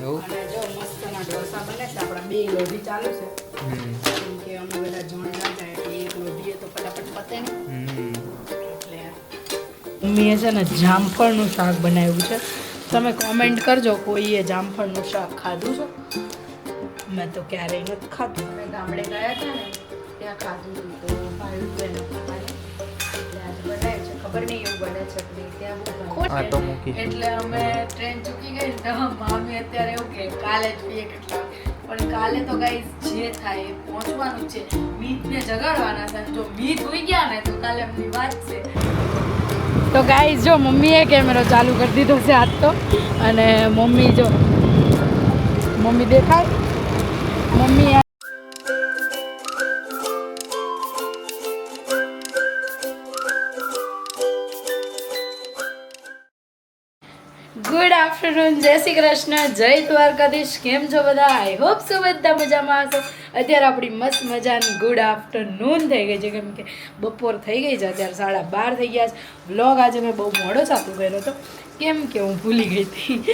અને જો મસ્તના ઢોસા બને છે આપણા બે લોભી ચાલુ છે. કેમ કે અમે બધા જોડે ના જાય એટલે એક લોભીએ તો ફટાફટ પતે ને. હમ. એટલે મમ્મીએ છે ને જામફળનું શાક બનાવ્યું છે. તમે કોમેન્ટ કરજો કોઈએ જામફળનું શાક ખાધું છે? મેં તો ક્યારેય નથી ખાધું. ગામડે ગયા હતા ને ત્યાં ખાધું હતું. તો ભાવ્યું ખબર નહીં એવું બને છે ત્યાં બહુ મૂકી. એટલે અમે ટ્રેન ચૂકી ગઈ તો મામી અત્યારે એવું કે કાલે જોઈએ કેટલા પણ કાલે તો ગાઈસ જે થાય એ પહોંચવાનું છે. મીતને જગાડવાના છે. જો મીત હોઈ ગયા ને તો કાલે એમની વાત છે. તો ગાઈસ જો મમ્મીએ કેમેરો ચાલુ કરી દીધો છે આજ તો. અને મમ્મી જો મમ્મી દેખાય? મમ્મી ગુડ આફ્ટરનૂન જય શ્રી કૃષ્ણ જય દ્વારકાધીશ કેમ છો બધા? આઈ હોપ સો બધા મજામાં હશો? અત્યારે આપણી મસ્ત મજાની ગુડ આફ્ટરનૂન થઈ ગઈ છે. કેમ કે બપોર થઈ ગઈ છે અત્યારે સાડા બાર થઈ ગયા છે. વ્લોગ આજે મેં બહુ મોડો ચાલુ કર્યો હતો. કેમ કે હું ભૂલી ગઈ હતી.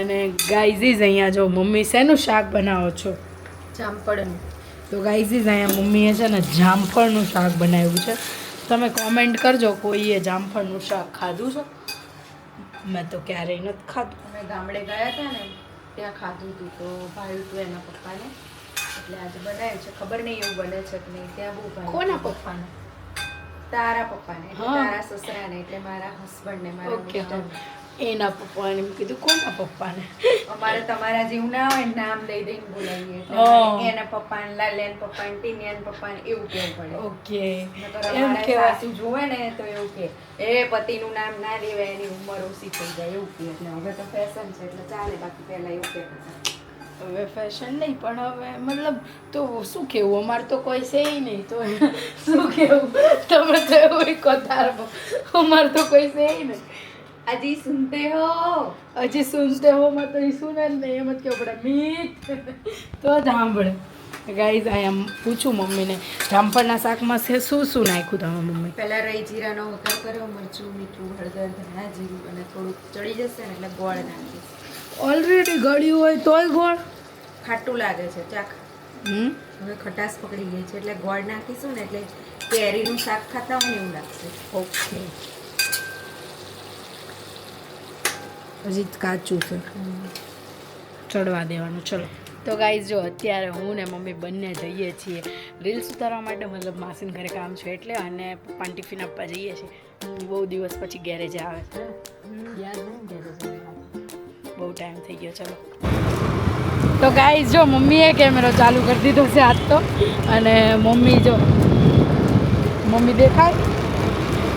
અને ગાઈઝીઝ અહીંયા જો મમ્મી શેનું શાક બનાવો છો? જામફળનું. તો ગાઈઝીઝ અહીંયા મમ્મીએ છે ને જામફળનું શાક બનાવ્યું છે. તમે કોમેન્ટ કરજો કોઈએ જામફળનું શાક ખાધું છે? મેં તો ક્યારેય નથી ખાધું. અમે ગામડે ગયા હતા ને ત્યાં ખાધું હતું તો ભાવ્યું હતું એના પપ્પાને. એટલે આજે બનાવ્યું છે. ખબર નહીં એવું બને છે કે નહીં. ત્યાં બહુ ભાઈ કોના પપ્પાને? તારા પપ્પાને. તારા સસરાને. એટલે મારા હસબન્ડને મારા મિસ્ટરને. એના પપ્પાને એમ કીધું કોના પપ્પાને? અમારે તમારા જેવું ના હોય નામ દઈ દઈને બોલાવીએ એના પપ્પા ને પપ્પાને લાલેન પપ્પાને ટીનિયાન પપ્પાને એવું કેવું પડે. ઓકે. એમ સાસુ જોવે ને તો એવું કે એ પતિનું નામ ના લેવાય એની ઉંમર ઓછી થઈ જાય. એવું કે એટલે હવે તો ફેશન છે એટલે ચાલે બાકી પહેલા એવું કહેતા હવે ફેશન નહીં પણ હવે મતલબ તો શું કેવું અમારે તો કોઈ છે નહીં. તો શું કેવું તમે તો એવું કહો તારો અમારે તો કોઈ છે નહીં. અજી सुनते હો હજી सुनते હો માં तो નહીં એમ જ કેવું પડે મીઠ તો સાંભળે ગાઈઝ અહીંયા પૂછું મમ્મીને જામફળના શાકમાં છે શું શું નાખ્યું તમે મમ્મી પહેલાં રહી જીરાનો વઘાર કર્યો મરચું મીઠું હળદર ધાણા જીરું અને થોડુંક ચડી જશે ને એટલે ગોળ નાખીશ. ઓલરેડી ગળ્યું હોય તોય ગોળ? ખાટું લાગે છે ચાક. હમ? હવે ખટાશ પકડી ગઈ છે એટલે ગોળ નાખીશું ને એટલે કેરીનું શાક ખાતા હોય ને એવું લાગશે. ઓકે હજી કાચું છે. ચડવા દેવાનું ચલો. તો ગાઈઝ જો અત્યારે હું ને મમ્મી બંને જઈએ છીએ. રીલ્સ ઉતારવા માટે મતલબ માસીન ઘરે કામ છે એટલે અને પપ્પાને ટિફિન આપવા જઈએ છીએ. બહુ દિવસ પછી ગેરેજ આવે છે. યાદ નહીં ગેરેજે બહુ ટાઈમ થઈ ગયો ચલો. તો ગાઈઝ જો મમ્મીએ કેમેરો ચાલુ કરી દીધો છે આજ તો. અને મમ્મી જો મમ્મી દેખાય?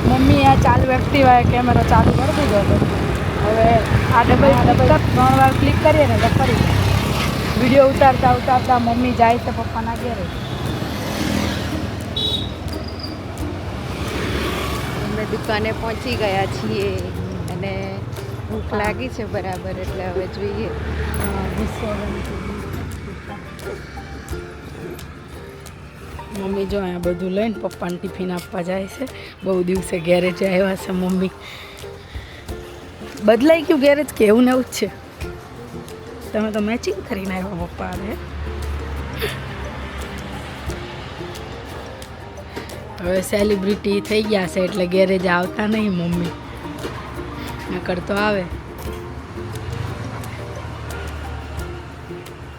મમ્મી આ ચાલુ એક્ટિવાએ કેમેરો ચાલુ કરી દીધો હતો. હવે આ ડબલ ડબલ ત્રણ વાર ક્લિક કરીએ ને તો ફરી વીડિયો ઉતારતા ઉતારતા મમ્મી જાય છે પપ્પાના ઘેરે. અમે દુકાને પહોંચી ગયા છીએ અને ભૂખ લાગી છે બરાબર એટલે હવે જોઈએ. મમ્મી જો અહીંયા બધું લઈને પપ્પાને ટિફિન આપવા જાય છે. બહુ દિવસે ગેરેજ આવ્યા છે મમ્મી. બદલાઈ ગયું ગેરેજ કે એવું ને એવું જ છે. તમે તો મેચિંગ કરીને આવ્યા પપ્પા હવે હવે સેલિબ્રિટી થઈ ગયા છે એટલે ગેરેજ આવતા નહીં મમ્મી. નકર તો આવે.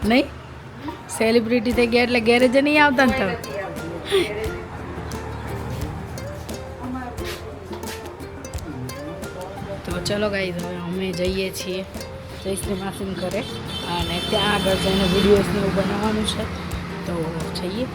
નહીં? સેલિબ્રિટી થઈ ગયા એટલે ગેરેજે નહીં આવતા ને તમે? ચલો ગાઈ હવે અમે જઈએ છીએ જયશ્રી માસીન ઘરે અને ત્યાં આગળ જઈને વિડીયોઝને એવું બનાવવાનું છે. તો જઈએ.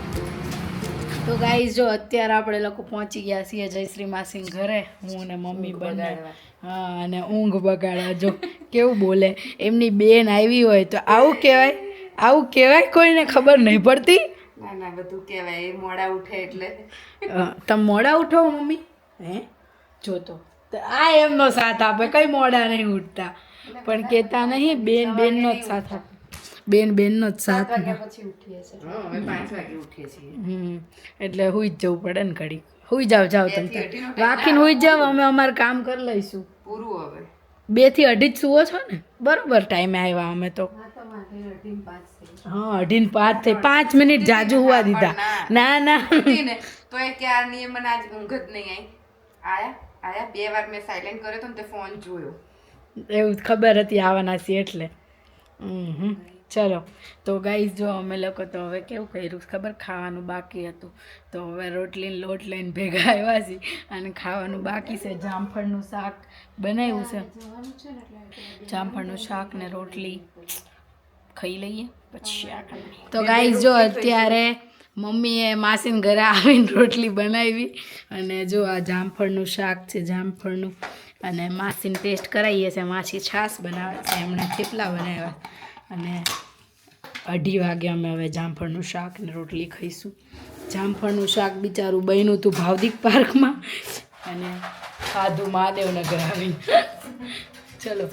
તો ગાઈઝ જો અત્યારે આપણે લોકો પહોંચી ગયા છીએ જયશ્રી માસીન ઘરે. હું અને મમ્મી બંને. હા અને ઊંઘ બગાડવા. જો કેવું બોલે? એમની બેન આવી હોય તો આવું કહેવાય? આવું કહેવાય? કોઈને ખબર નહીં પડતી? ના ના બધું કહેવાય. એ મોડા ઉઠે એટલે. તમે મોડા ઉઠો મમ્મી. હે? જોતો તો. આ એમનો સાથ આપે કઈ મોડા નહીં ઉઠતા. પણ કહેતા નહીં બેન બેનનો જ સાથ આપે. બેન બેનનો જ સાથ આપે. પછી ઉઠીએ છીએ. અમે પાંચ વાગે ઉઠીએ છીએ. હમ એટલે હુઈ જ જવું પડે ને ઘડી હુઈ જાવ જાવ તમે. રાખીને હુઈ જાવ અમે અમારું કામ કરી લઈશું. પૂરું હવે. બેથી અઢી જ સુવો છો ને? બરોબર ટાઈમે આવ્યા અમે તો. હા અઢી ને પાંચ થઈ પાંચ મિનિટ જાજુ હોવા દીધા. ના. ના તો એ ક્યારની મને આજ ઊંઘ જ નહીં આવી. આયા? આયા બે વાર મેં સાયલેન્ટ કર્યો તો તે ફોન જોયો. એવું ખબર હતી આવવાના છીએ એટલે. હમ ચલો. તો ગાઈઝ જો અમે લોકો તો હવે કેવું કર્યું? ખબર? ખાવાનું બાકી હતું. તો હવે રોટલીને લોટ લઈને ભેગા આવ્યા છીએ અને ખાવાનું બાકી છે. જામફળનું શાક બનાવ્યું છે. જામફળનું શાક ને રોટલી. ખાઈ લઈએ. પછી તો ગાઈઝ જો અત્યારે મમ્મીએ માસીને ઘરે આવીને રોટલી બનાવી અને જો આ જામફળનું શાક છે, જામફળનું. અને માસીને ટેસ્ટ કરાવીએ છીએ માસી છાશ બનાવે છે, એમણે થેપલા બનાવ્યા. અને અઢી વાગે અમે હવે જામફળનું શાક ને રોટલી ખાઈશું. જામફળનું શાક બિચારું બન્યું હતું ભાવદિક પાર્કમાં. અને ખાધું મહાદેવનગર આવીને. ચલો,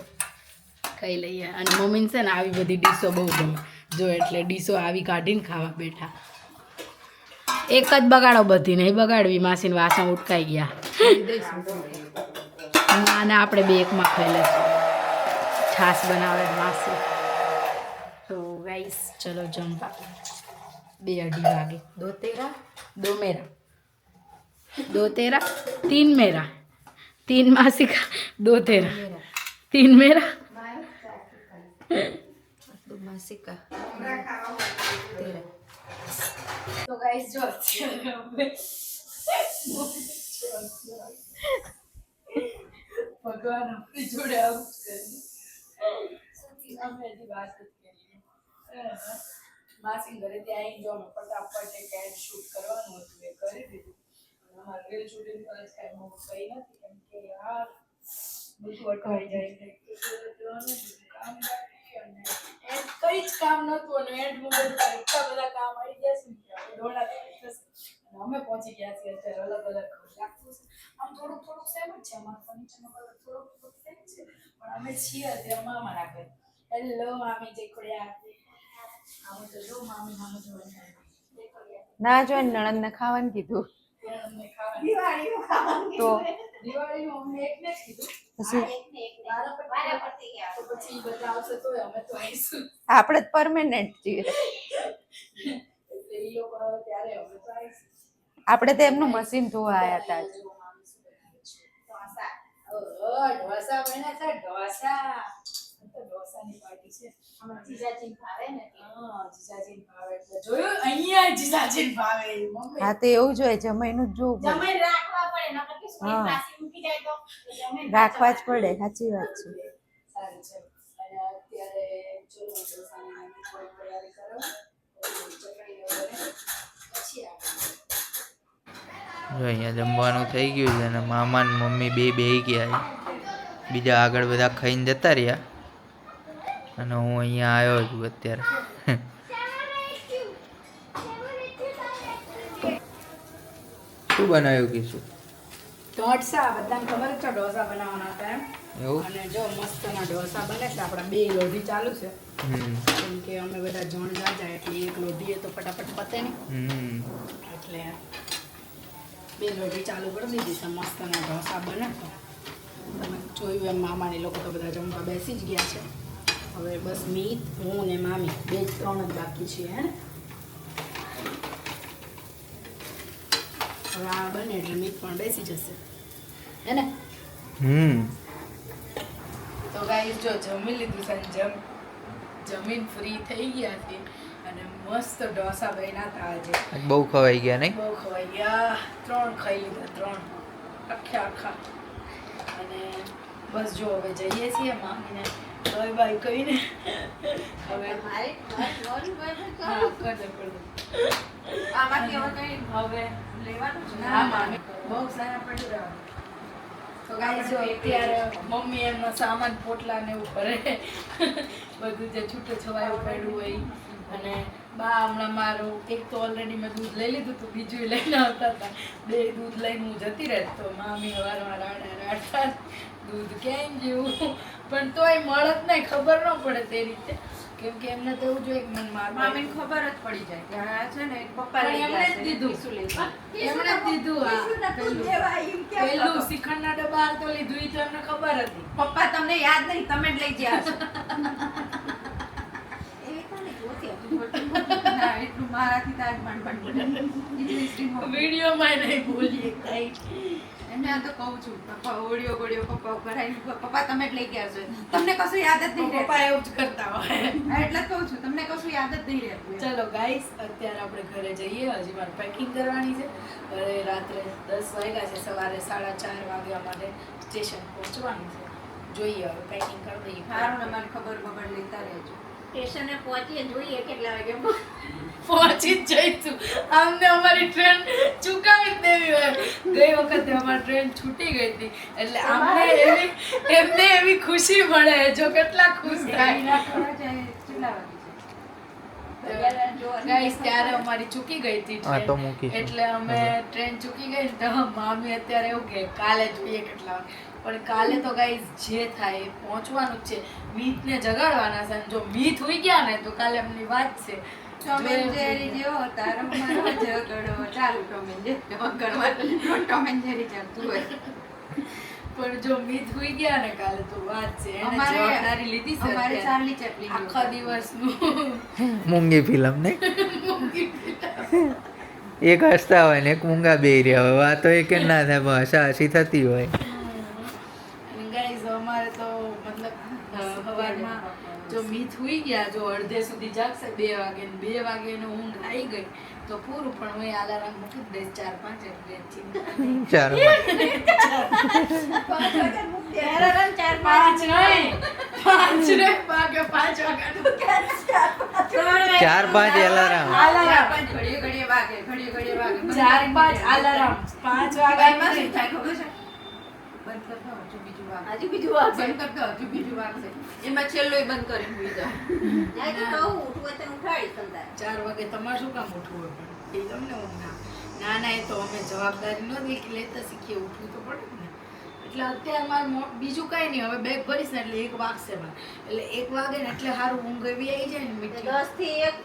ખાઈ લઈએ. અને મમ્મીને છે ને આવી બધી ડીશો બહુ ગમે. જો એટલે ડીશો આવી કાઢીને ખાવા બેઠા. એક જ બગાડો બધી નહીં બગાડવી માસીને વાસણ ઉટકાઈ ગયા ના ના આપણે બે એકમાં ખાઈ લઈશું છાશ બનાવે માસી તો ગાઈસ ચલો જમવા બે અઢી વાગે દો તેરા દો મેરા દો તેરા तीन मेरा तीन मासी का दो तेरा तीन मेरा માસિકા તો ગાઈસ જો અત્યારે અમે ભગવાન આપણી જોડે આવું જ કરે અમે હજી વાત જ કરીએ માસી ઘરે ત્યાં આવીને જો ફટાફટ એક એડ શૂટ કરવાનું હતું એ કરી દીધું અમારે રીલ શૂટિંગ કરે છે કાંઈ બહુ કઈ નથી કેમ કે યાર બધું અટવાઈ જાય છે કામ બાકી અને એડ કંઈ જ કામ નહોતું અને એડનું બધું એટલા બધા કામ આવી ગયા છે અને અમે પહોંચી ગયા છીએ અત્યારે અલગ અલગ લાગતું છે. આમ થોડુંક થોડુંક સેમ જ છે. અમારા ફર્નિચરનો કલર થોડોક થોડોક સેમ છે. પણ અમે છીએ અત્યારે મામા રાખે હેલો મામી જય ખોડિયા આમ તો જો મામી મામા જોવાની ના જો નણંદ ને ખાવાનું કીધું. તો આપણે જ પરમેનન્ટ છીએ. આપણે તો એમનું મશીન ધોવા આવ્યા હતા ઢોસા. બન્યા છે ઢોસા. ઢોસાની પાર્ટી છે. જીજાજી ભાવે ને હા જીજાજી ભાવે. જોયું? અહીંયા જીજાજી ભાવે હા તો એવું જોઈએ જમાઈનું જ જોવું જમાઈ રાખવા પડે નકર કે સોની હા. મૂકી જાય તો. રાખવા જ પડે સાચી વાત છે. સારું છે જો અહીંયા જમવાનું થઈ ગયું છે અને મામા ને મમ્મી બે બેહી ગયા બીજા આગળ બધા ખાઈને જતા રહ્યા. અને હું અહીંયા આવ્યો છું અત્યારે. શું બનાવ્યું કીશું? ઢોસા બધાને ખબર છે ઢોસા બનાવવાના હતા એમ? અને જો મસ્તના ઢોસા બને છે આપણા બે લોઢી ચાલુ છે. હમ. કેમ કે અમે બધા જણ જાજા એટલે એક લોઢીએ તો ફટાફટ પતે હમ. એટલે બે લોઢી ચાલુ કરી દીધી છે. મસ્તના ઢોસા બને તમે જોયું એમ મામાને લોકો તો બધા જમવા બેસી જ ગયા છે. હવે બસ મીત હું ને મામી બે જ ત્રણ જ બાકી છીએ હે? હવે આ બને એટલે મીત પણ બેસી જશે. હે ને? હમ. તો ગાઈસ જો જમી લીધું છે જમ જમીન ફ્રી થઈ ગયા છે. અને મસ્ત ઢોસા બન્યા હતા આજે. બહુ ખવાઈ ગયા નહીં? બહુ ખવાઈ ગયા. ત્રણ ખાઈ લીધા ત્રણ. આખા આખા. અને બસ જો હવે જઈએ છીએ મામીને બાય બાય કહીને. હવે હા કર? દે કર દે આમાંથી હવે કઈ હવે લેવાનું છે? ના મામી. બહુ સારા પડી રહ્યા તો અત્યારે મમ્મી એમનો સામાન પોટલા ને એવું ભરે. બધું જે છૂટું છવાયું પડ્યું હોય અને બા હમણાં મારું એક તો ઓલરેડી મેં દૂધ લઈ લીધું હતું બીજું લઈને આવતા હતા. બે દૂધ લઈને હું જતી રહેત તો મામી વારવાર રાડા રાડતા દૂધ કેમ જેવું? પણ તોય મળત નહીં ખબર ન પડે તે રીતે. કેમ કે એમને તો એવું જોઈએ મન માર મામીને ખબર જ પડી જાય કે આ છે ને પપ્પા એમણે જ દીધું. શું લઈ એમણે જ દીધું આ પેલું. પેલું શ્રીખંડના ડબ્બા તો લીધું એ તો એમને ખબર હતી. પપ્પા તમને યાદ નહીં તમે જ લઈ ગયા છો. ના, એટલું મારાથી તો માંડ માંડ બોલે. બીજું સ્ટ્રીમમાં વિડીયોમાં નહીં બોલીએ કાંઈ. એમને આ તો કહું છું પપ્પા ઓડિયો ગોડિયો પપ્પા ઉપર પપ્પા તમે જ લઈ ગયા છો. તમને કશું યાદ જ નહીં પપ્પા એવું જ કરતા હોય. એટલે કહું છું તમને કશું યાદ જ નહીં રહેતું. ચલો ગાઈસ અત્યારે આપણે ઘરે જઈએ. હજી મારે પેકિંગ કરવાની છે. હવે રાત્રે દસ વાગ્યા છે સવારે સાડા ચાર વાગ્યા માટે સ્ટેશન પહોંચવાનું છે. જોઈએ હવે પેકિંગ કરી દઈએ. સારું ને મને ખબર બબર લેતા રહેજો. સ્ટેશને પહોંચીએ જોઈએ કેટલા વાગે પહોંચી જ જઈશું. અમને અમારી ટ્રેન ચૂકાવી દેવી હોય. ગઈ વખતે અમારી ટ્રેન છૂટી ગઈ હતી. એટલે અમને એવી એમને એવી ખુશી મળે જો કેટલા ખુશ થાય. ગાઈસ ત્યારે અમારી ચૂકી ગઈ હતી હા, તો મૂકી. એટલે અમે ટ્રેન ચૂકી ગઈ તો મામી અત્યારે એવું કે કાલે જોઈએ કેટલા વાગે. પણ કાલે તો ગાઈસ જે થાય એ પહોંચવાનું જ છે. મીતને જગાડવાના છે જો મીત હોઈ ગયા ને તો કાલે એમની વાત છે. ચાલુ ટોમેન જેરી ચાલતું હોય. પણ જો મીત હોઈ ગયા ને કાલે તો વાત છે એને અમારે- જવાબદારી લીધી છે અમારે. ચાર્લી ચેપલિન આખા દિવસનું. મૂંગી ફિલ્મ ને એક હસતા હોય ને એક મૂંગા બે રહ્યા હોય. વાતો એક ના થાય પણ હસા હસી થતી હોય. ગાઈઝ અમારે તો મતલબ સવારમાં જો મીત હોઈ ગયા જો અડધે સુધી જાગશે બે વાગે બે વાગે ઊંઘ આવી ગઈ. તો પૂરું પણ હું અલાર્મ મૂકી દઈશ ચાર પાંચ એટલે ચાર પાંચ. નહીં. પાંચ નહીં વાગે પાંચ વાગ્યાનું ચાર પાંચ એલાર્મ અલાર્મ ઘડીએ ઘડીએ વાગે ઘડીએ ઘડીએ વાગે. ચાર પાંચ આલારામ પાંચ ગાયમાં શું થાય ખબર છે? બંધ હજુ બીજું વાગે. હજુ બીજું વાગશે બંધ હજુ બીજું વાગશે એમાં છેલ્લોય બંધ કરીને ભૂલી જાઓ. ચાર વાગે તમારે શું કામ ઉઠવું હોય પણ? એ તમને ઊંઘ ના ના ના એ તો અમે જવાબદારી નથી કે લેતા શીખીએ ઉઠવું તો પડે જ ને એટલે અત્યારે મારે બીજું કાંઈ નહીં હવે બેગ ભરીશ ને એટલે એક વાગશે મારે એટલે એક વાગે ને એટલે સારું ઊંઘ એવી આવી જાય ને મીઠી દસથી એક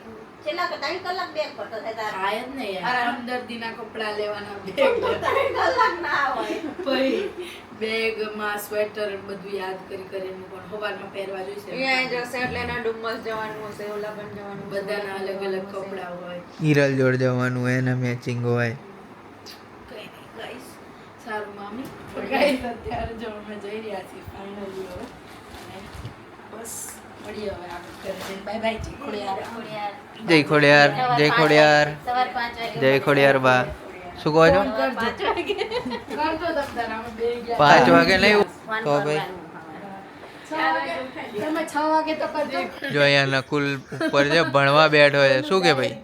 છેલ્લા ત્રણ કલાક બેગ ભરતો થાય થાય જ ને યાર. અરે. કપડા લેવાના બેગ. ત્રણ કલાક ના હોય. પછી બેગમાં સ્વેટર બધું યાદ કરી કરીને પણ સવારમાં પહેરવા જોઈશે અહીંયા જશે એટલે એના ડુમ્મસ જવાનું હશે ઓલા પણ જવાનું બધાના અલગ અલગ. કપડા હોય. હિરલ જોડ જવાનું હોય એને મેચિંગ હોય. કઈ નહીં ગાઈસ સારું મામી. ગાઈસ અત્યારે જો અમે જઈ રહ્યા છીએ ફાઇનલી હવે. બસ. જય ખોડિયાર. જય ખોડિયાર. સવાર પાંચ વાગે જય ખોડિયાર બા. શું કહો છો? પાંચ વાગે. નહીં તો ભાઈ જો અહીંયા નકુલ ઉપર છે ભણવા બેઠો છે. શું કે ભાઈ?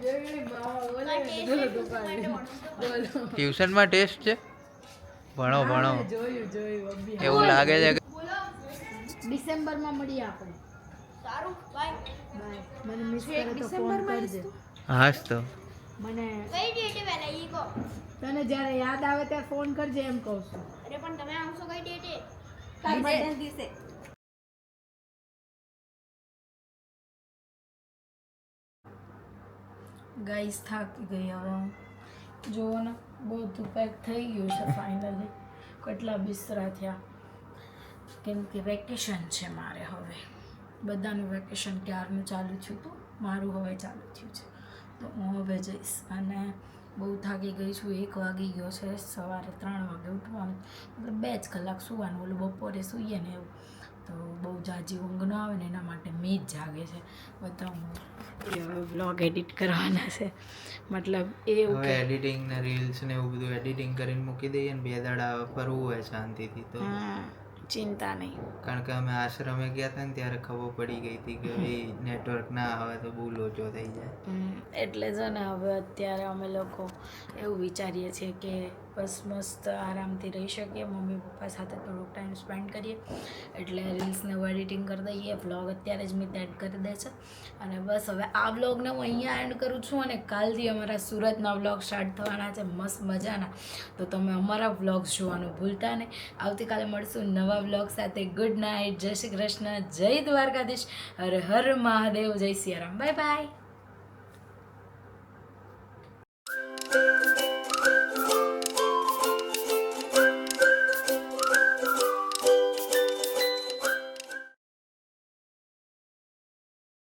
ટ્યુશનમાં ટેસ્ટ છે? ભણો ભણો. એવું લાગે છે કે ડિસેમ્બરમાં મળીએ આપણે. સારું બાય બાય મને મિસ કરે તો ફોન કરજે. હાશ તો. મને કઈ ડેટે વેલા ઈ કો તને જ્યારે યાદ આવે ત્યારે ફોન કરજે એમ કહું છું. અરે પણ તમે આવશો કઈ ડેટે કાલ દિવસે. ગાઈસ થાકી ગઈ હવે હું. જુઓ ને બધું પેક થઈ ગયું છે ફાઇનલી કેટલા બિસ્તરા થયા. કેમ કે વેકેશન છે મારે હવે. બધાનું વેકેશન ક્યારનું ચાલુ થયું હતું? મારું હવે ચાલુ થયું છે. તો હું હવે જઈશ અને બહુ થાકી ગઈ છું. એક વાગી ગયો છે સવારે ત્રણ વાગે ઉઠવાનું મતલબ બે જ કલાક સુવાનું ઓલું બપોરે સૂઈએ ને એવું. તો બહુ જાજી ઊંઘ ન આવે ને એના માટે મેં જ જાગે છે. બધા હું એ બ્લોગ એડિટ કરવાના છે. મતલબ એવું હવે એડિટિંગ ને રીલ્સ ને એવું બધું એડિટિંગ કરીને મૂકી દઈએ ને બે દાડા ફરવું હોય શાંતિથી તો. ચિંતા નહીં. કારણ કે અમે આશ્રમે ગયા હતા ને ત્યારે ખબર પડી ગઈ હતી કે ભાઈ નેટવર્ક ના આવે તો બહુ લોચો થઈ જાય. એટલે છે ને હવે અત્યારે અમે લોકો એવું વિચારીએ છીએ કે બસ મસ્ત આરામથી રહી શકીએ. મમ્મી પપ્પા સાથે થોડોક ટાઈમ સ્પેન્ડ કરીએ. એટલે રીલ્સને એડિટિંગ કરી દઈએ. વ્લોગ અત્યારે જ મિત એડ કરી દે છે. અને બસ હવે આ વ્લોગને હું અહીંયા એન્ડ કરું છું અને કાલથી અમારા સુરતના વ્લોગ સ્ટાર્ટ થવાના છે. મસ્ત મજાના. તો તમે અમારા વ્લોગ્સ જોવાનું ભૂલતા નહીં. આવતીકાલે મળશું નવા વ્લોગ સાથે. ગુડ નાઇટ જય શ્રી કૃષ્ણ. જય દ્વારકાધીશ. હર હર મહાદેવ. જય સિયારામ. Bye bye